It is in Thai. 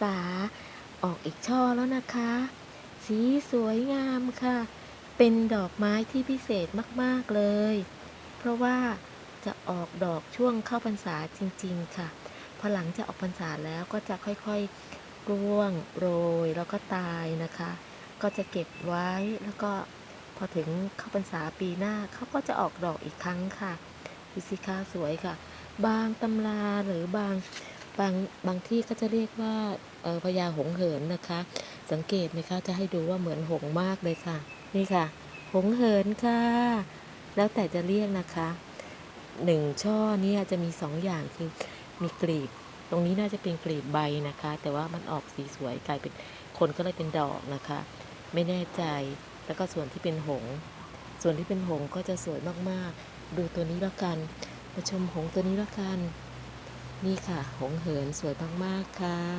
ษา ออกอีกช่อแล้วนะคะ สีสวยงามค่ะ เป็นดอกไม้ที่พิเศษมากๆเลย เพราะว่าจะออกดอกช่วงเข้าพรรษาจริง ๆ ค่ะ พอหลังจากออกพรรษาแล้วก็จะค่อยๆร่วงโรยแล้วก็ตายนะคะ ก็จะเก็บไว้แล้วก็พอถึงเข้าพรรษาปีหน้าเขาก็จะออกดอกอีกครั้งค่ะดูสิคะสวยค่ะ บางตำราหรือบาง บางบางที่ก็จะเรียกว่าพญาหงเหินนะคะ สังเกตไหมคะจะให้ดูว่าเหมือนหงมากเลยค่ะ นี่ค่ะ หงเหินค่ะ แล้วแต่จะเรียกนะคะหนึ่งช่อเนี่ยจะมีสองอย่างคือมีกลีบ ตรงนี้น่าจะเป็นกลีบใบนะคะ แต่ว่ามันออกสีสวยกลายเป็นคนก็เลยเป็นดอกนะคะ ไม่แน่ใจแล้วก็ส่วนที่เป็นหง ส่วนที่เป็นหงก็จะสวยมากๆ ดูตัวนี้แล้วกัน มาชมหงตัวนี้แล้วกัน นี่ค่ะ หงเหินสวยมาก ๆ ค่ะ